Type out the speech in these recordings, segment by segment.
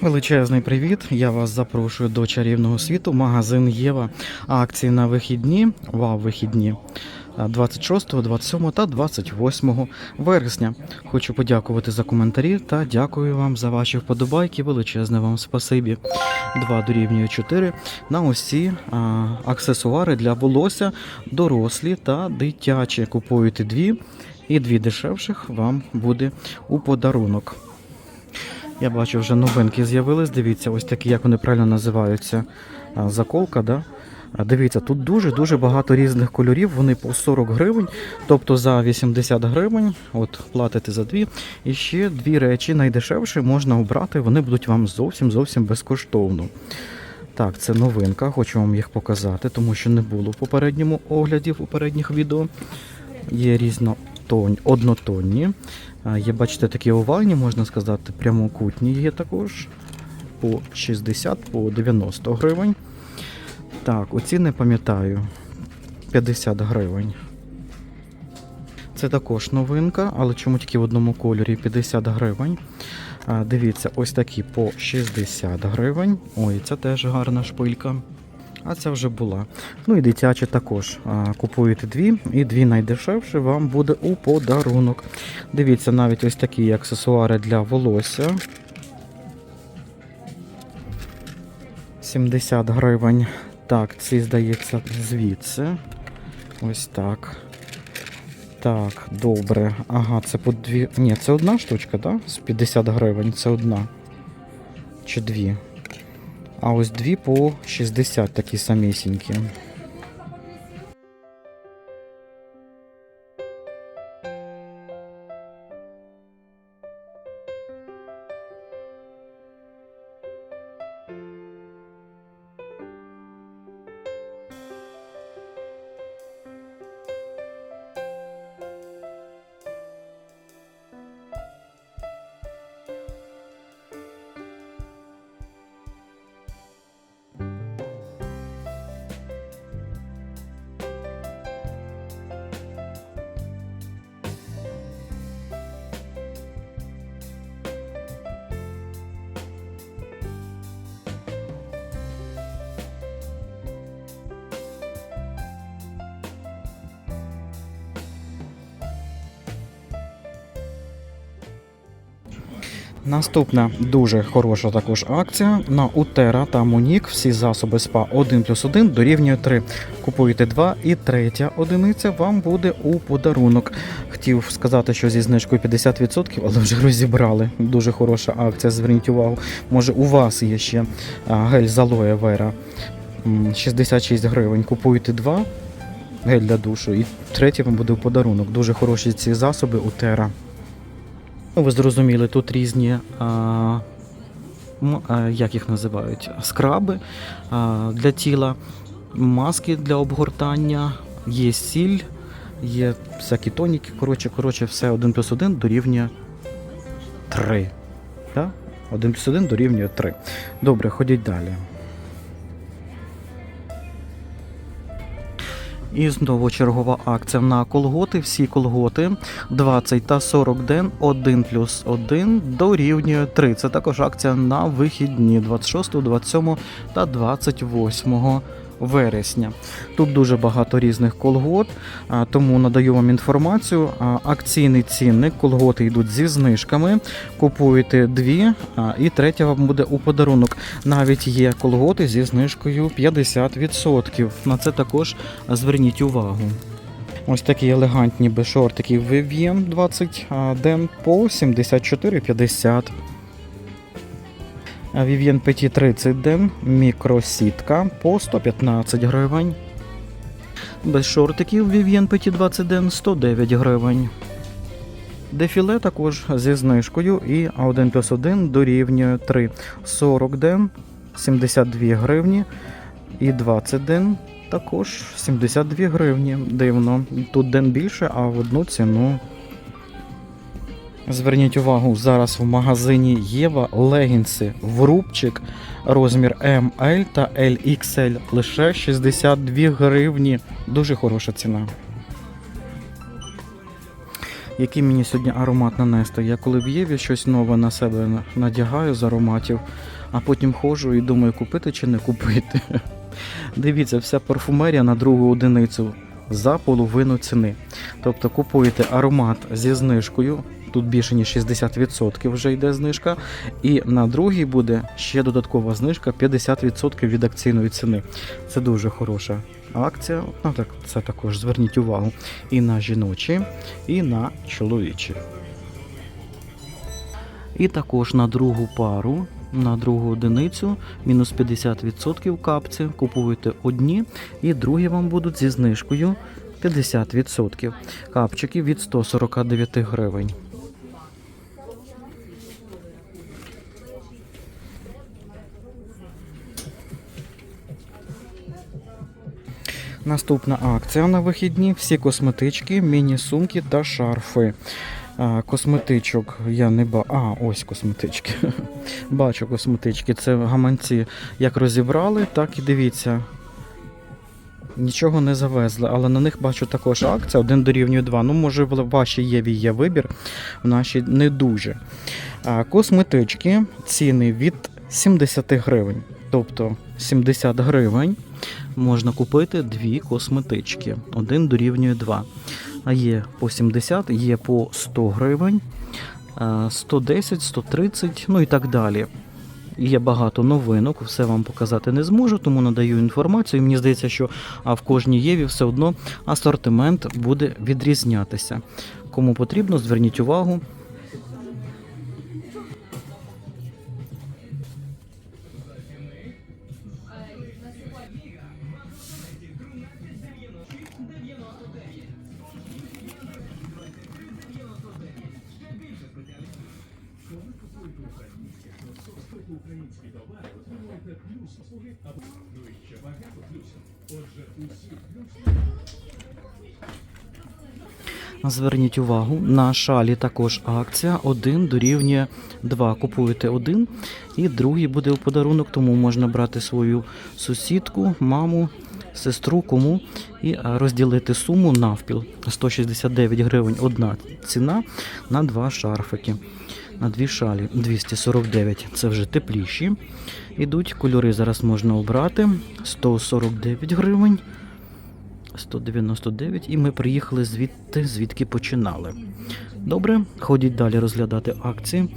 Величезний привіт! Я вас запрошую до чарівного світу, магазин Єва. Акції на вихідні, вау, вихідні 26, 27 та 28 вересня. Хочу подякувати за коментарі та дякую вам за ваші вподобайки. Величезне вам спасибі. 2 дорівнює 4 на усі а, аксесуари для волосся, дорослі та дитячі. Купуєте дві, і дві дешевших вам буде у подарунок. Я бачу, вже новинки з'явились. Дивіться, ось такі, як вони правильно називаються. Заколка, да? Дивіться, тут дуже-дуже багато різних кольорів. Вони по 40 гривень, тобто за 80 гривень, от платите за дві. І ще дві речі найдешевші можна обрати, вони будуть вам зовсім зовсім безкоштовно. Так, це новинка, хочу вам їх показати, тому що не було в попередньому огляді, в попередніх відео. Є різнотонні, однотонні. Є, бачите, такі овальні, можна сказати, прямокутні є також. По 60, по 90 гривень. Так, оці не пам'ятаю. 50 гривень. Це також новинка, але чому тільки в одному кольорі 50 гривень. Дивіться, ось такі по 60 гривень. Ой, це теж гарна шпилька. А це вже була. Ну і дитячі також. Купуєте дві, і дві найдешевші вам буде у подарунок. Дивіться, навіть ось такі аксесуари для волосся. 70 гривень. Так, ці, здається, звідси. Ось так. Так, добре. Ага, це по дві. Ні, це одна штучка, так? З 50 гривень. Це одна. Чи дві? А ось дві по 60 такі самісінькі. Наступна дуже хороша також акція на Утера та Монік. Всі засоби СПА 1 плюс 1 дорівнює 3. Купуєте 2 і третя одиниця вам буде у подарунок. Хотів сказати, що зі знижкою 50%, але вже розібрали. Дуже хороша акція. Зверніть увагу. Може, у вас є ще гель з алоє вера м, 66 гривень. Купуєте 2 гель для душу, і третій вам буде у подарунок. Дуже хороші ці засоби Утера. Ну, ви зрозуміли, тут різні, а, як їх називають, скраби а, для тіла, маски для обгортання, є сіль, є всякі тоніки. Коротше, коротше, все 1 плюс 1 дорівнює 3. Так? 1 плюс 1 дорівнює 3. Добре, ходіть далі. І знову чергова акція на колготи. Всі колготи 20 та 40 ден 1 плюс 1 дорівнює 3. Це також акція на вихідні 26, 27 та 28 вересня. Тут дуже багато різних колгот, тому надаю вам інформацію. Акційний цінник, колготи йдуть зі знижками. Купуєте дві, і третя вам буде у подарунок. Навіть є колготи зі знижкою 50%. На це також зверніть увагу. Ось такі елегантні безшортики Vivien 20 а, ден по 74,50. Vivien Petit 30 ден, мікросітка по 115 гривень. Без шортиків Vivien Petit 20 ден 109 гривень. Дефіле також зі знижкою і 1 плюс 1 дорівнює 3. 40 ден 72 гривні і 20 ден також 72 гривні. Дивно. Тут ден більше, а в одну ціну. Зверніть увагу, зараз в магазині Єва легінси в рубчик розмір ML та LXL лише 62 гривні. Дуже хороша ціна. який мені сьогодні аромат нанести. Я коли в Єві щось нове на себе надягаю з ароматів, а потім ходжу і думаю, купити чи не купити. Дивіться, вся парфумерія на другу одиницю за половину ціни. Тобто купуєте аромат зі знижкою. Тут більше ніж 60% вже йде знижка. І на другий буде ще додаткова знижка 50% від акційної ціни. Це дуже хороша акція. Ну так, це також зверніть увагу і на жіночі, і на чоловічі. І також на другу пару, на другу одиницю, мінус 50% капці. Купуєте одні, і другі вам будуть зі знижкою 50%. Капчики від 149 гривень. Наступна акція на вихідні: всі косметички, міні-сумки та шарфи. Косметичок я не ба. А, ось косметички. Бачу косметички. Це гаманці як розібрали, так і дивіться. Нічого не завезли, але на них бачу також акція. Один дорівнює 2. Ну, може, в вашій Єві є вибір, в нашій не дуже. Косметички ціни від 70 гривень. Тобто 70 гривень можна купити дві косметички. Один дорівнює 2. А є по 70, є по 100 гривень, 110, 130, ну і так далі. Є багато новинок, все вам показати не зможу, тому надаю інформацію. Мені здається, що в кожній Єві все одно асортимент буде відрізнятися. Кому потрібно, зверніть увагу. Зверніть увагу, на шалі також акція 1 дорівнює 2. Купуєте один і другий буде у подарунок, тому можна брати свою сусідку, маму, сестру, кому і розділити суму навпіл. 169 гривень одна ціна на два шарфики. На дві шалі 249. Це вже тепліші. Ідуть кольори зараз можна обрати. 149 гривень. 199, і ми приїхали звідти, звідки починали. Добре, ходіть далі розглядати акції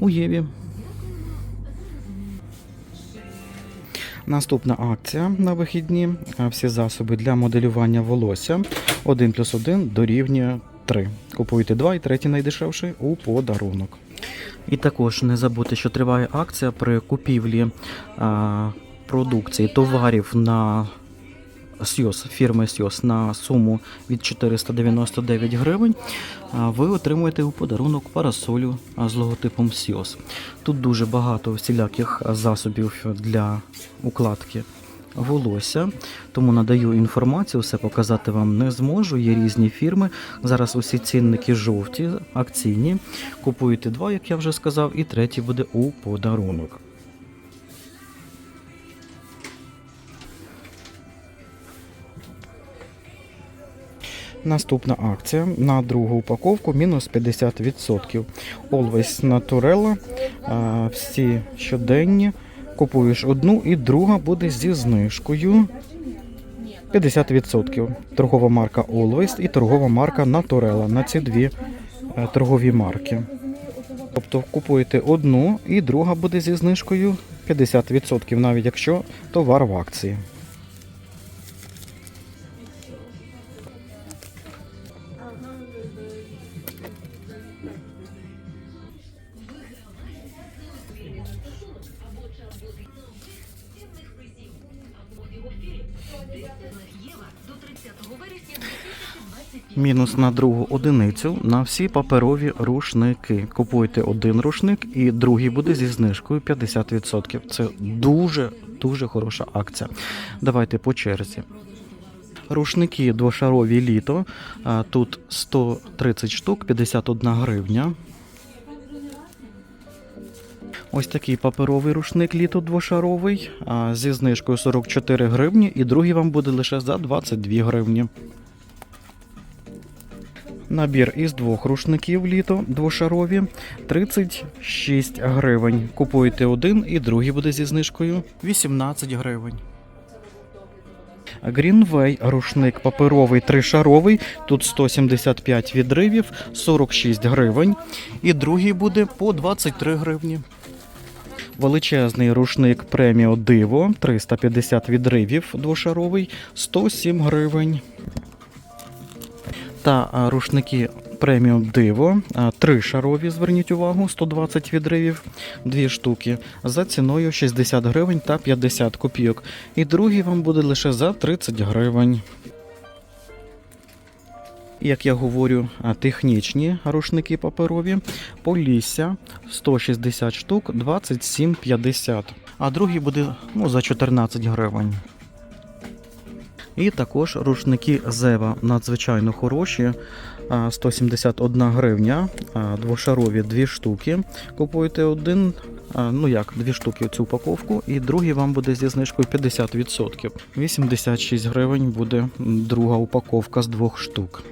у Єві. Наступна акція на вихідні. Всі засоби для моделювання волосся 1 плюс 1 дорівнює 3. Купуйте 2 і третій найдешевший у подарунок. І також не забудьте, що триває акція при купівлі а, продукції товарів на Сйос, фірми Сйос на суму від 499 гривень. Ви отримуєте у подарунок парасолю з логотипом Сйос. Тут дуже багато всіляких засобів для укладки волосся, тому надаю інформацію, все показати вам не зможу. Є різні фірми. Зараз усі цінники жовті, акційні. Купуєте два, як я вже сказав, і третій буде у подарунок. Наступна акція на другу упаковку мінус 50%. Always Naturella. Всі щоденні. Купуєш одну і друга буде зі знижкою 50%. Торгова марка Always і торгова марка Naturella на ці дві е, торгові марки. Тобто купуєте одну і друга буде зі знижкою 50%, навіть якщо товар в акції. Мінус на другу одиницю на всі паперові рушники. Купуйте один рушник і другий буде зі знижкою 50%. Це дуже дуже хороша акція. Давайте по черзі. Рушники двошарові літо. Тут 130 штук, 51 гривня. Ось такий паперовий рушник літо двошаровий зі знижкою 44 гривні, і другий вам буде лише за 22 гривні. Набір із двох рушників літо двошарові 36 гривень. Купуєте один і другий буде зі знижкою 18 гривень. Greenway рушник паперовий тришаровий. Тут 175 відривів, 46 гривень. І другий буде по 23 гривні. Величезний рушник преміо Диво 350 відривів двошаровий, 107 гривень. Та рушники преміум диво, три шарові, зверніть увагу, 120 відривів, дві штуки, за ціною 60 гривень та 50 копійок. І другий вам буде лише за 30 гривень. Як я говорю, технічні рушники паперові, Полісся 160 штук, 27,50. А другий буде ну, за 14 гривень. І також рушники Зева надзвичайно хороші. 171 гривня, двошарові дві штуки. Купуєте один, ну як, дві штуки цю упаковку, і другий вам буде зі знижкою 50%. 86 гривень буде друга упаковка з двох штук.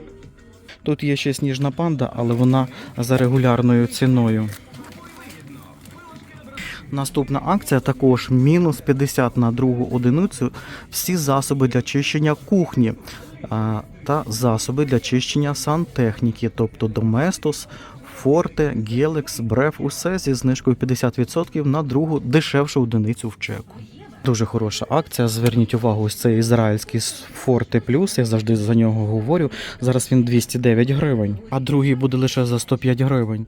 Тут є ще сніжна панда, але вона за регулярною ціною. Наступна акція також мінус 50 на другу одиницю всі засоби для чищення кухні та засоби для чищення сантехніки, тобто Доместос, Форте, Гелекс, Бреф, усе зі знижкою 50% на другу дешевшу одиницю в чеку. Дуже хороша акція. Зверніть увагу, ось цей ізраїльський Forte Plus, я завжди за нього говорю. Зараз він 209 гривень, а другий буде лише за 105 гривень.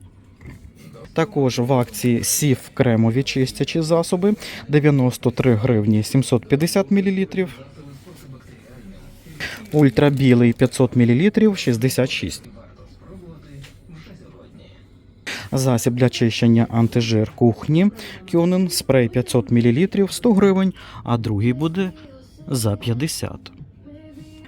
Також в акції сів кремові чистячі засоби 93 гривні 750 мл. Ультрабілий 500 мл 66. Засіб для чищення антижир кухні Кьонен спрей 500 мл 100 гривень, а другий буде за 50.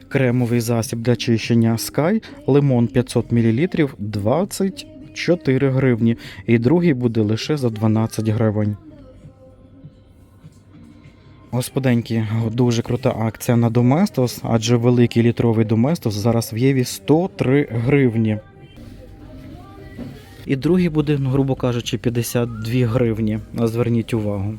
Кремовий засіб для чищення Sky лимон 500 мл 24 гривні, і другий буде лише за 12 гривень. Господеньки, дуже крута акція на Доместос, адже великий літровий Доместос зараз в Єві 103 гривні. І другий буде, ну, грубо кажучи, 52 гривні. Зверніть увагу.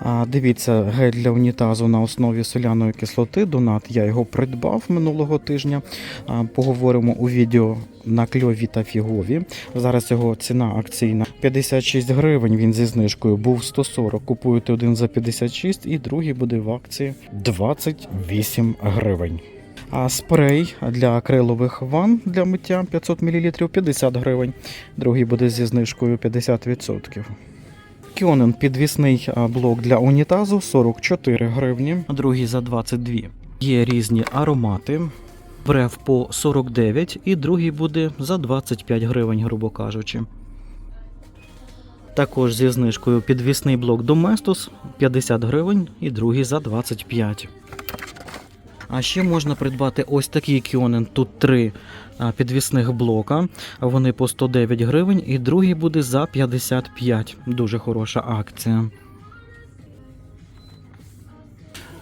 А, дивіться, гель для унітазу на основі соляної кислоти. Донат. Я його придбав минулого тижня. А, поговоримо у відео на кльові та фігові. Зараз його ціна акційна 56 гривень. Він зі знижкою був 140. Купуєте один за 56 і другий буде в акції 28 гривень. А спрей для акрилових ванн для миття 500 мл 50 гривень. Другий буде зі знижкою 50%. Кьонен підвісний блок для унітазу 44 гривні, другий за 22. Є різні аромати. Брев по 49 і другий буде за 25 гривень, грубо кажучи. Також зі знижкою підвісний блок Domestos 50 гривень і другий за 25. А ще можна придбати ось такий кіонен. Тут три підвісних блока. Вони по 109 гривень, і другий буде за 55. Дуже хороша акція.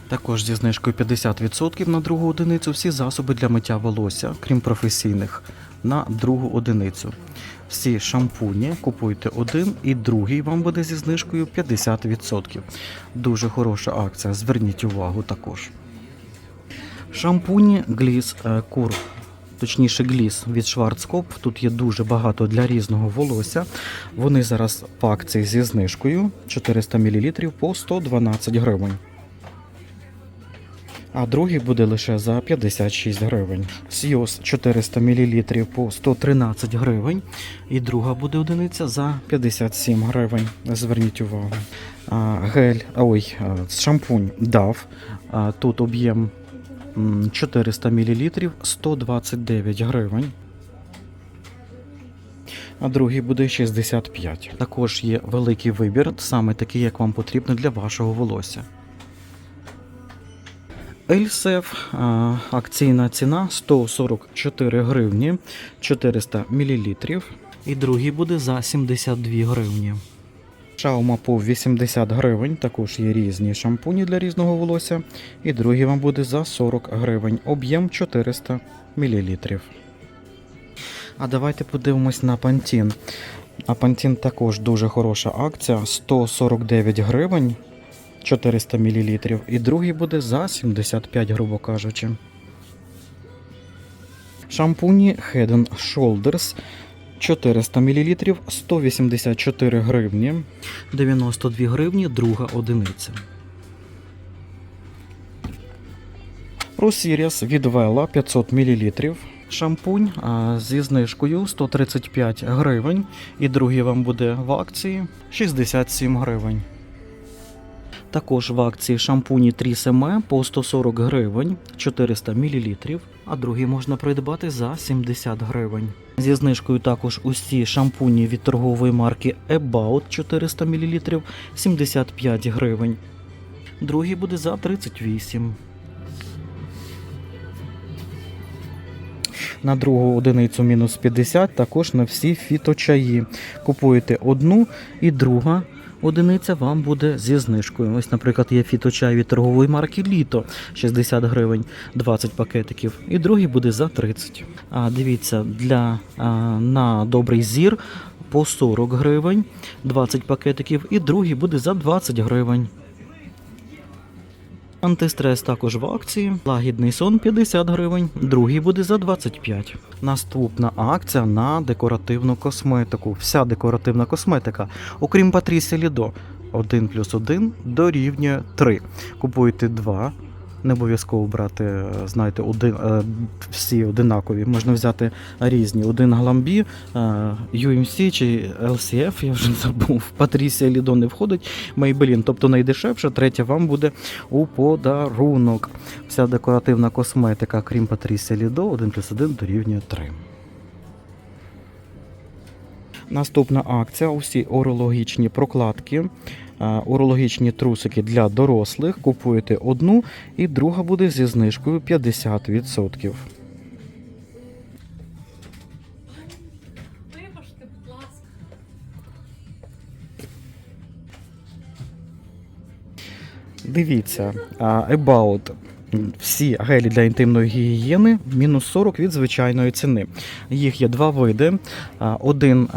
Також зі знижкою 50% на другу одиницю всі засоби для миття волосся, крім професійних, на другу одиницю. Всі шампуні купуйте один і другий вам буде зі знижкою 50%. Дуже хороша акція. Зверніть увагу також. Шампуні Гліс е, Кур, точніше Гліс від Schwarzkopf. Тут є дуже багато для різного волосся. Вони зараз по акції зі знижкою 400 мл по 112 гривень. А другий буде лише за 56 гривень. Сйоз 400 мл по 113 гривень. І друга буде одиниця за 57 гривень. Зверніть увагу. А, гель, ой, а, шампунь. А, тут об'єм 400 мл 129 гривень. А другий буде 65. Також є великий вибір, саме такий, як вам потрібно для вашого волосся. Ельсеф акційна ціна 144 гривні 400 мл. І другий буде за 72 гривні. Шаума по 80 гривень. Також є різні шампуні для різного волосся. І другий вам буде за 40 гривень. Об'єм 400 мл. А давайте подивимось на Pantene. А Pantene також дуже хороша акція. 149 гривень 400 мл. І другий буде за 75, грубо кажучи. Шампуні Head Shoulders 400 мл 184 гривні. 92 гривні друга одиниця. Просіріс від Вела 500 мл. Шампунь зі знижкою 135 гривень. І другий вам буде в акції 67 гривень. Також в акції шампуні Трісеме по 140 гривень 400 мл, а другий можна придбати за 70 гривень. Зі знижкою також усі шампуні від торгової марки About 400 мл 75 гривень. Другий буде за 38. На другу одиницю мінус 50 також на всі фіточаї. Купуєте одну і друга одиниця вам буде зі знижкою. Ось, наприклад, є фіточай від торгової марки Літо 60 гривень, 20 пакетиків, і другий буде за 30. А дивіться, для а, на добрий зір по 40 гривень, 20 пакетиків, і другий буде за 20 гривень. Антистрес також в акції. Лагідний сон 50 гривень, другий буде за 25. Наступна акція на декоративну косметику. Вся декоративна косметика, окрім Патрісі Лідо, 1 плюс 1 дорівнює 3. Купуйте 2. Не обов'язково брати, е, знаєте, один, е, всі одинакові. Можна взяти різні. Один гламбі, е, UMC чи LCF, я вже забув. Патрісія Лідо не входить. Maybelline, тобто найдешевше, третя вам буде у подарунок. Вся декоративна косметика, крім Патрісія Лідо, 1 плюс 1 дорівнює 3. Наступна акція: усі урологічні прокладки, урологічні трусики для дорослих. Купуєте одну, і друга буде зі знижкою 50%. Вибачте, будь ласка. Дивіться, About. Всі гелі для інтимної гігієни мінус 40 від звичайної ціни. Їх є два види. А, Один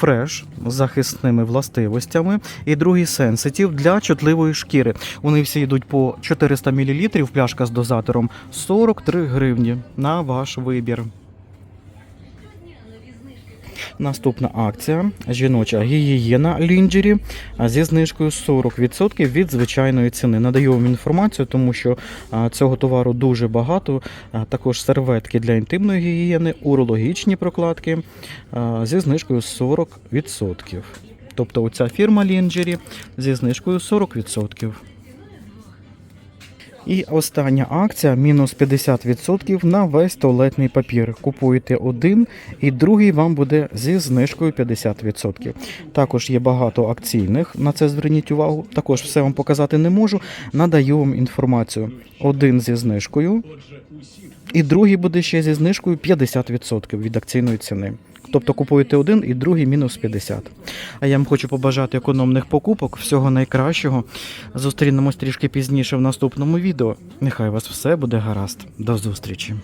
фреш з захисними властивостями, і другий сенситів для чутливої шкіри. Вони всі йдуть по 400 мл, пляшка з дозатором 43 гривні на ваш вибір. Наступна акція жіноча гігієна лінджері зі знижкою 40% від звичайної ціни. Надаю вам інформацію, тому що цього товару дуже багато. Також серветки для інтимної гігієни, урологічні прокладки зі знижкою 40%. Тобто оця фірма Лінджері зі знижкою 40%. І остання акція мінус 50% на весь туалетний папір. Купуєте один, і другий вам буде зі знижкою 50%. Також є багато акційних, на це зверніть увагу. Також все вам показати не можу. Надаю вам інформацію. Один зі знижкою, і другий буде ще зі знижкою 50% від акційної ціни. Тобто купуєте один і другий мінус 50. А я вам хочу побажати економних покупок, всього найкращого. Зустрінемось трішки пізніше в наступному відео. Нехай вас все буде гаразд. До зустрічі!